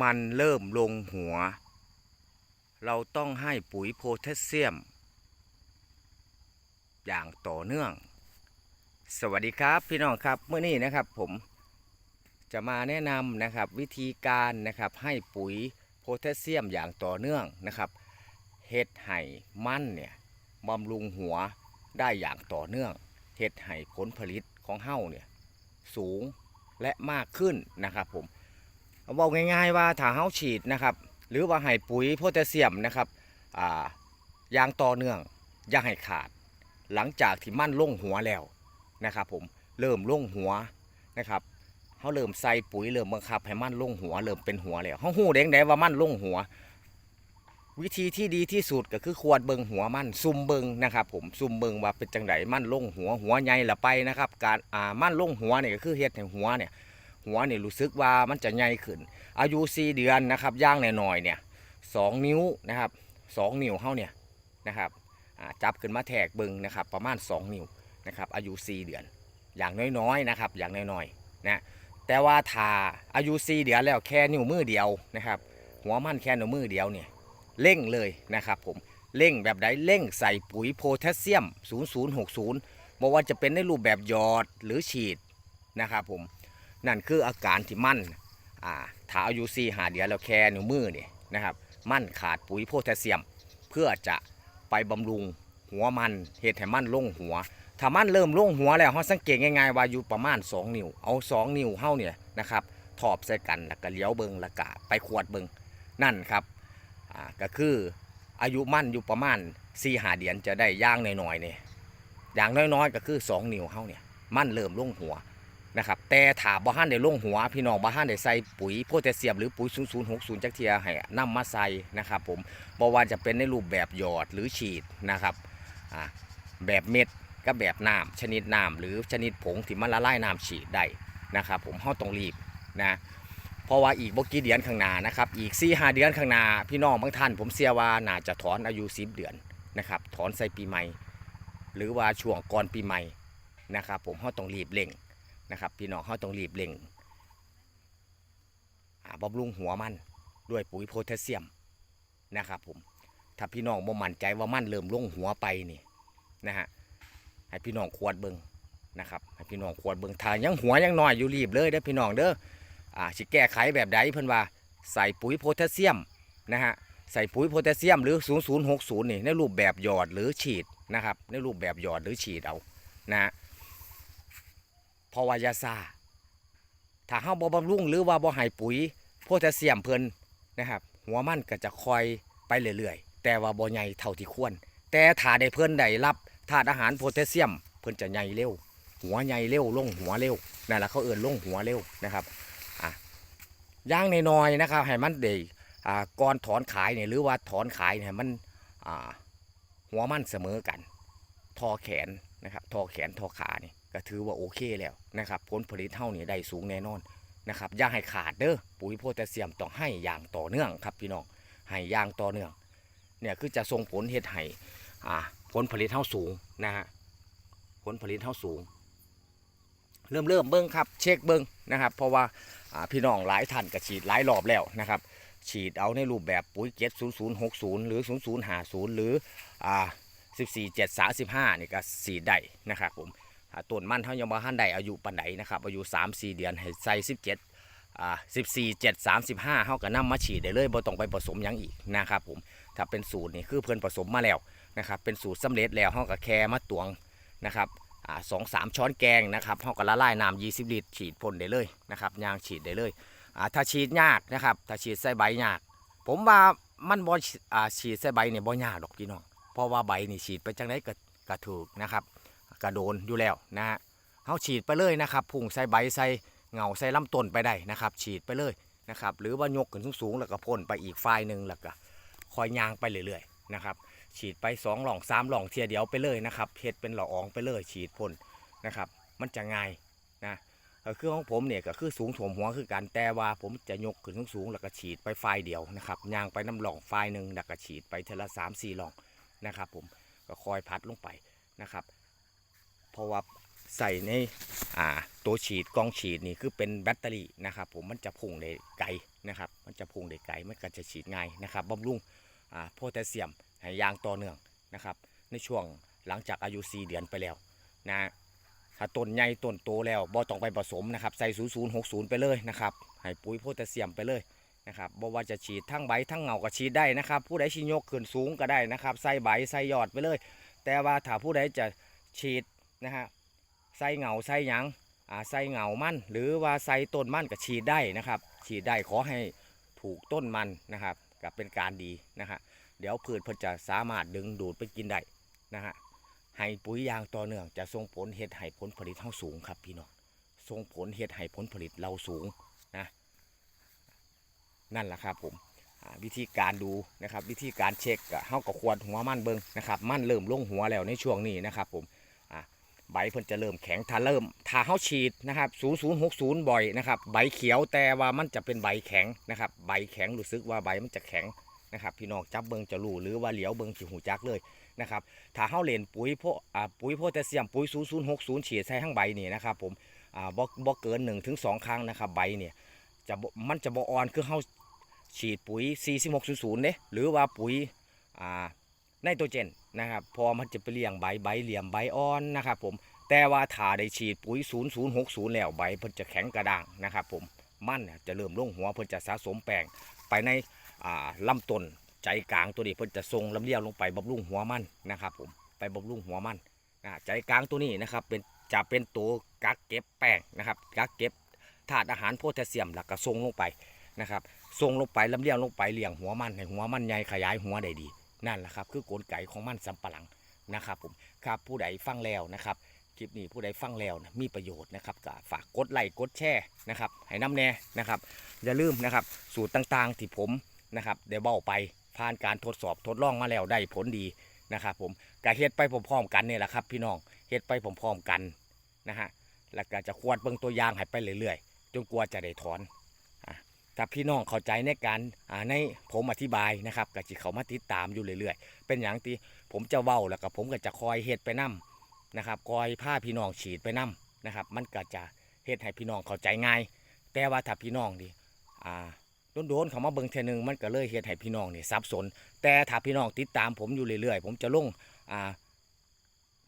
มันเริ่มลงหัว เราต้องให้ปุ๋ยโพแทสเซียม อย่างต่อเนื่อง สวัสดีครับพี่น้องครับเมื่อนี้นะครับผมจะมาแนะนำนะครับวิธีการนะครับให้ปุ๋ยโพแทสเซียมอย่างต่อเนื่องนะครับเห็ดไห่มันเนี่ยบำรุงหัวได้อย่างต่อเนื่องเห็ดไห่ผลผลิตของเฮ้าเนี่ยสูงและมากขึ้นนะครับผม บอกง่ายๆว่าถ้าเฮ้าฉีดนะครับ หรือว่าให้ปุ๋ยโพแทสเซียมนะครับอ่าอย่างต่อเนื่องอย่าให้ขาด หลังจากที่มั่นลงหัวแล้วนะครับ ผมเริ่มลงหัวนะครับเขาเริ่มใส่ปุ๋ยเริ่มบังคับให้มั่นลงหัวเริ่มเป็นหัวแล้วเขาหูเด้งได้ว่ามั่นลงหัว วิธีที่ดีที่สุดก็คือควรเบิงหัวมั่นซุ่มเบิงนะครับ ผมซุ่มเบิงว่าเป็นจังไดมั่นลงหัวหัวใหญ่ละไปนะครับ การอ่ามั่นลงหัวเนี่ยก็คือเฮ็ดให้หัวเนี่ย หัวเนี่ยรู้สึกว่ามันจะใหญ่ขึ้น อายุ4เดือนนะครับย่างหน่อยๆเนี่ยสองนิ้วนะครับสองนิ้วเฮาเนี่ยนะครับจับขึ้นมาแทกบิงนะครับ ประมาณ 2 นิ้วนะครับอายุ 4 เดือน อย่างน้อยๆนะครับอย่างน้อยๆนะแต่ว่าถ้าอายุ 4 เดือนแล้วแค่นิ้วมือเดียวนะครับ หัวมันแค่นิ้วมือเดียวเนี่ยเร่งเลยนะครับผมเร่งแบบใดเร่งใส่ปุ๋ยโพแทสเซียม 0060บอกว่าจะเป็นในรูปแบบหยอดหรือฉีดนะครับผม นั่นคืออาการที่มั่นอ่าถ้าอายุ4หาเดือนแล้วแค่นิ้วมือเนี่ยนะครับ มั่นขาดปุ๋ยโพแทสเซียม เพื่อจะไปบำรุงหัวมันเห็ดให้มันลงหัว ถ้ามันเริ่มลงหัวแล้วเขาสังเกตง่ายๆว่าอยู่ประมาณ 2 นิ้ว เอา 2 นิ้วเฮาเนี่ยนะครับถอบใส่กันแล้วก็เลี้ยวเบิงแล้วก็ไปขวดเบิงนั่นครับอ่าก็คืออายุมั่นอยู่ประมาณ4หาเดือนจะได้ย่างน้อยๆเนี่ยอย่างน้อยๆ ก็คือ 2 นิ้วเฮาเนี่ยมันเริ่มลงหัว นะครับแต่ถ้าบ่ฮั่นได้ลงหัว พี่น้องบ่ฮั่นได้ใส่ปุ๋ยโพแทสเซียมหรือปุ๋ย 0060 จักเทียให้นำมาใส่นะครับผมบ่ว่าจะเป็นในรูปแบบหยอดหรือฉีดนะครับอ่าแบบเม็ดกับแบบน้ำชนิดน้ำหรือชนิดผงที่มันละลายน้ำฉีดได้นะครับผมเฮาต้องรีบนะเพราะว่าอีกบ่กี่เดือนข้างหน้านะครับอีก4 5เดือนข้างหน้าพี่น้องบางท่าน ผมเสียว่าน่าจะถอนอายุ10เดือนนะครับถอนใส่ปีใหม่ หรือว่าช่วงก่อนปีใหม่นะครับผมเฮาต้องรีบเร่ง นะครับ พี่น้องเฮาต้องรีบเร่งอาบำรุงหัวมันด้วยปุ๋ยโพแทสเซียมนะครับผมถ้าพี่น้องบ่มั่นใจว่ามันเริ่มลงหัวไปนี่นะฮะให้พี่น้องขวดเบิงนะครับให้พี่น้องขวดเบิงถ้ายังหัวยังน้อยอยู่รีบเลยเด้อพี่น้องเด้ออ่าสิแก้ไขแบบใดเพิ่นว่าใส่ปุ๋ยโพแทสเซียมนะฮะใส่ปุ๋ยโพแทสเซียมหรือ 0060 นี่ในรูปแบบหยอดหรือฉีดนะครับในรูปแบบหยอดหรือฉีดเอานะฮะ เพราะว่ายาซาถ้าเฮาบ่บำรุงหรือว่าบ่ให้ปุ๋ยโพแทสเซียมเพิ่นนะครับ หัวมันก็จะคอยไปเรื่อยๆ แต่ว่าบ่ใหญ่เท่าที่ควร แต่ถ้าได้เพิ่นได้รับธาตุอาหารโพแทสเซียม เพิ่นจะใหญ่เร็ว หัวใหญ่เร็วลงหัวเร็วนั่นแหละเขาเอื่นลงหัวเร็วนะครับอะย่างในน้อยนะครับให้มันได้อ่าก่อนถอนขายเนี่ยหรือว่าถอนขายเนี่ยมันอ่าหัวมันเสมอกันทอแขนนะครับทอแขนทอขานี่ ก็ถือว่าโอเคแล้วนะครับผลผลิตเท่านี้ได้สูงแน่นอนนะครับอย่าให้ขาดเด้อปุ๋ยโพแทสเซียมต้องให้อย่างต่อเนื่องครับพี่น้องให้อย่างต่อเนื่องเนี่ยคือจะส่งผลเฮ็ดให้อ่าผลผลิตเท่าสูงนะฮะผลผลิตเท่าสูง เริ่มเริ่มเบิ้งครับ เช็คเบิ้งนะครับ เพราะว่าพี่น้องหลายท่านก็ฉีดหลายรอบแล้วนะครับ ฉีดเอาในรูปแบบปุ๋ยเจ็ดศูนย์ศูนย์หกศูนย์หรือศูนย์ศูนย์ห้าศูนย์หรืออ่าสิบสี่เจ็ดสาสิบห้านี่ก็ฉีดได้นะครับผม ต้นมันเท่ายังบ่ทันได้อายุปันใดนะครับอายุสามสี่เดือนให้ใส่สิบเจ็ดอ่าสิบสี่เจ็ดสามสิบห้าเขาก็นำมาฉีดได้เลยบ่ต้องไปผสมหยังอีกนะครับผมถ้าเป็นสูตรนี่คือเพื่อนผสมมาแล้วนะครับเป็นสูตรสำเร็จแล้วเขาก็แค่มาตวงนะครับอ่าสองสามช้อนแกงนะครับเขาก็ละลายน้ำยี่สิบลิตรฉีดพ่นได้เลยนะครับยางฉีดได้เลยอ่าถ้าฉีดยากนะครับถ้าฉีดใส่ใบยาก ผมว่ามันบ่อ่าฉีดใส่ใบเนี่ยบ่ยากดอกพี่น้องเพราะว่าใบนี่ฉีดไปจังไดก็กระถูกนะครับ กระโดนอยู่แล้วนะฮะเขาฉีดไปเลยนะครับพุ่งใส่ใบใส่เงาใส่ลำต้นไปได้นะครับ ฉีดไปเลยนะครับ หรือว่ายกขึ้นสูงๆแล้วก็พ่นไปอีกฝ่ายหนึ่งแล้วก็คอยยางไปเรื่อยๆนะครับ ฉีดไป2หล่อง3หล่องเทียเดียวไปเลยนะครับเฮ็ดเป็นหล่ออองไปเลย ฉีดพ่นนะครับ มันจะง่ายนะเอ่อคือของผมเนี่ยก็คือสูงถ่วมหัวคือกันแต่ว่าผมจะยกขึ้นสูงๆแล้วก็ฉีดไปฝ่ายเดียวนะครับยางไปน้ำหล่องฝ่ายหนึ่งแล้วก็ฉีดไปเทอละสามสี่หล่องนะครับ ผมก็คอยพัดลงไปนะครับ เพราะว่าใส่ในอ่าตัวฉีดกองฉีดนี่คือเป็นแบตเตอรี่นะครับผมมันจะพุ่งได้ไกลนะครับ มันจะพุ่งได้ไกลมันก็จะฉีดง่ายนะครับบำรุงอ่าโพแทสเซียมให้ยางต่อเนื่องนะครับ ในช่วงหลังจากอายุ 4 เดือนไปแล้วนะถ้าต้นใหญ่ต้นโตแล้วบ่ต้องไปผสมนะครับใส่ 0060 ไปเลยนะครับให้ปุ๋ยโพแทสเซียมไปเลยนะครับบ่ว่าจะฉีดทั้งใบทั้งเงาก็ฉีดได้นะครับ ผู้ใดชิยกขึ้นสูงก็ได้นะครับ ใส่ใบใส่ยอดไปเลย แต่ว่าถ้าผู้ใดจะฉีด นะฮะใส่เงาใส่หยังอ่าใส่เงามันหรือว่าใส่ต้นมันก็ฉีดได้นะครับ ฉีดได้ขอให้ถูกต้นมันนะครับก็เป็นการดีนะฮะเดี๋ยวพืชเพิ่นจะสามารถดึงดูดไปกินได้นะฮะให้ปุ๋ยยางต่อเนื่องจะส่งผลเฮ็ดให้ผลผลิตเฮาสูงครับพี่น้องส่งผลเฮ็ดให้ผลผลิตเราสูงนะนั่นแหละครับผมวิธีการดูนะครับวิธีการเช็คเฮาก็ควรหัวมันเบิงนะครับมันเริ่มลงหัวแล้วในช่วงนี้นะครับผม ใบเพิ่นจะเริ่มแข็งถ้าเริ่มถ้าเฮาฉีดนะครับ 0060 บ่อยนะครับ ใบเขียวแต่ว่ามันจะเป็นใบแข็งนะครับ ใบแข็งรู้สึกว่าใบมันจะแข็งนะครับพี่น้องจับเบิงจะรู้หรือว่าเหลียวเบิงสิหูจักเลยนะครับถ้าเฮาเล่นปุ๋ยโพอ่าปุ๋ยโพแทสเซียมปุ๋ย 0060 ฉีดใส่ทั้งใบนี่นะครับผมอ่าบ่บ่เกิน1ถึง2ครั้งนะครับใบเนี่ยจะมันจะบ่อ่อนคือเฮาฉีดปุ๋ย 4600เนี่ยหรือว่าปุ๋ยอ่า ไนโตรเจนนะครับพอมันจะไปเลี้ยงใบใบเหลี่ยมใบอ่อนนะครับผมแต่ว่าถ้าได้ฉีดปุ๋ย 0060 แล้วใบเพิ่นจะแข็งกระด้างนะครับผมมันน่ะจะเริ่มลงหัวเพิ่นจะสะสมแป้งไปในอ่าลำต้นใจกลางตัวนี้เพิ่นจะทรงลำเลียงลงไปบำรุงหัวมันนะครับผมไปบำรุงหัวมันนะใจกลางตัวนี้นะครับเป็นจะเป็นตัวกักเก็บแป้งนะครับกักเก็บธาตุอาหารโพแทสเซียมแล้วก็ทรงลงไปนะครับส่งลงไปลำเลียงลงไปเลี้ยงหัวมันให้หัวมันใหญ่ขยายหัวได้ดี นั่นแหละครับ คือกลไกของมันสำปะหลังนะครับผมครับผู้ใดฟังแล้วนะครับคลิปนี้ผู้ใดฟังแล้วนะมีประโยชน์นะครับก็ฝากกดไลค์กดแชร์นะครับให้น้ำแน่นะครับอย่าลืมนะครับสูตรต่างๆที่ผมนะครับได้เบ้าไปผ่านการทดสอบทดลองมาแล้วได้ผลดีนะครับผมก็เฮ็ดไปพร้อมๆกันนี่แหละครับ พี่น้องเฮ็ดไปพร้อมๆกันนะฮะแล้วก็จะควดเบิ่งตัวอย่างให้ไปเรื่อยๆจนกว่าจะได้ถอน ถ้าพี่น้องเข้าใจในการอ่าในผมอธิบายนะครับก็จะเขามาติดตามอยู่เรื่อยๆ เป็นอย่างที่ผมจะเว้าแล้วก็ผมก็จะคอยเฮ็ดไปนํนะครับคอยผ้าพี่น้องฉีดไปนํนะครับ มันก็จะเฮ็ดให้พี่น้องเข้าใจง่าย แต่ว่าถ้าพี่น้องดิอ่าโดนๆเขามาเบิ่งเทนึงมันก็เลยเฮ็ดให้พี่น้องนี่สับสน แต่ถ้าพี่น้องติดตามผมอยู่เรื่อยๆ ผมจะลงอ่า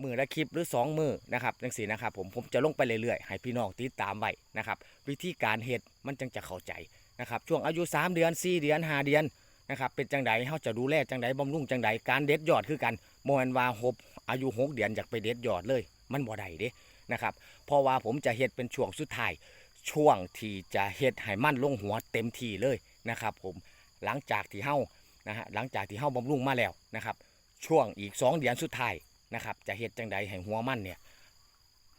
มือละคลิปหรือสองมือนะครับจังสีนะครับผมผมจะลงไปเรื่อยๆให้พี่น้องติดตามไว้นะครับ วิธีการเฮ็ดมันจังจะเข้าใจ นะครับช่วงอายุ 3 เดือน 4 เดือน 5 เดือนนะครับเป็นจังไดเฮาจะดูแลจังไดบำรุงจังไดการเด็ดยอดคือกันโมเอนว่าหบอายุ6เดือนอยากไปเด็ดยอดเลย มันบ่ได้เด้นะครับเพราะว่าผมจะเฮ็ดเป็นช่วงสุดท้ายช่วงที่จะเฮ็ดให้มันลงหัวเต็มที่เลยนะครับผมหลังจากที่เฮานะฮะหลังจากที่เฮาบำรุงมาแล้วนะครับช่วงอีก 2 เดือนสุดท้ายนะครับจะเฮ็ดจังไดให้หัวมันเนี่ย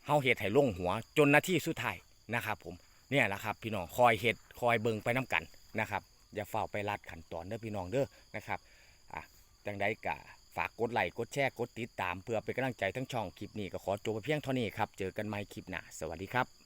เฮาเฮ็ดให้ลงหัวจนนาทีสุดท้ายนะครับผม เนี่ยแหละครับพี่น้องคอยเห็ดคอยเบิงไปน้กันนะครับอย่าเฝ้าไปลัดขันตอนเด้อพี่น้องเด้อนะครับอะจังใดกะฝากกดไลค์กดแชร์กดติดตามเพื่อเป็นกำลังใจทั้งช่องคลิปนี้ก็ขอจบไปเพียงเท่านี้ครับเจอกันใหม่คลิปหน้าสวัสดีครับ